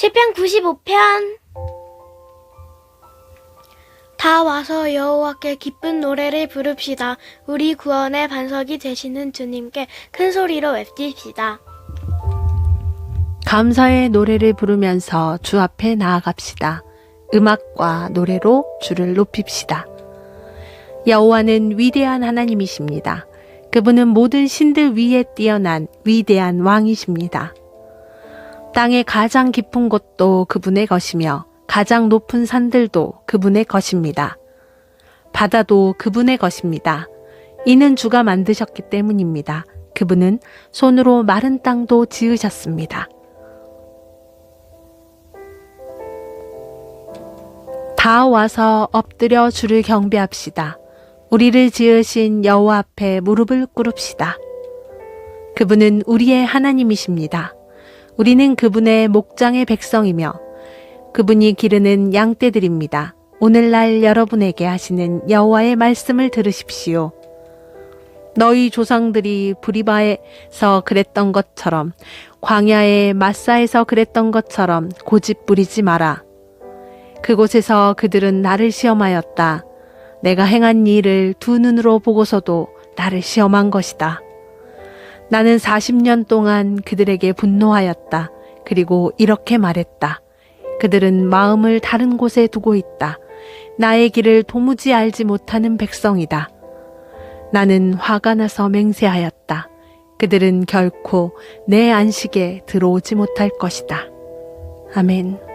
시편 95편 다 와서 여호와께 기쁜 노래를 부릅시다. 우리 구원의 반석이 되시는 주님께 큰 소리로 외칩시다. 감사의 노래를 부르면서 주 앞에 나아갑시다. 음악과 노래로 주를 높입시다. 여호와는 위대한 하나님이십니다. 그분은 모든 신들 위에 뛰어난 위대한 왕이십니다. 땅의 가장 깊은 곳도 그분의 것이며 가장 높은 산들도 그분의 것입니다. 바다도 그분의 것입니다. 이는 주가 만드셨기 때문입니다. 그분은 손으로 마른 땅도 지으셨습니다. 다 와서 엎드려 주를 경배합시다. 우리를 지으신 여호와 앞에 무릎을 꿇읍시다. 그분은 우리의 하나님이십니다. 우리는 그분의 목장의 백성이며 그분이 기르는 양떼들입니다. 오늘날 여러분에게 하시는 여호와의 말씀을 들으십시오. 너희 조상들이 브리바에서 그랬던 것처럼 광야의 마사에서 그랬던 것처럼 고집 부리지 마라. 그곳에서 그들은 나를 시험하였다. 내가 행한 일을 두 눈으로 보고서도 나를 시험한 것이다. 나는 40년 동안 그들에게 분노하였다. 그리고 이렇게 말했다. 그들은 마음을 다른 곳에 두고 있다. 나의 길을 도무지 알지 못하는 백성이다. 나는 화가 나서 맹세하였다. 그들은 결코 내 안식에 들어오지 못할 것이다. 아멘.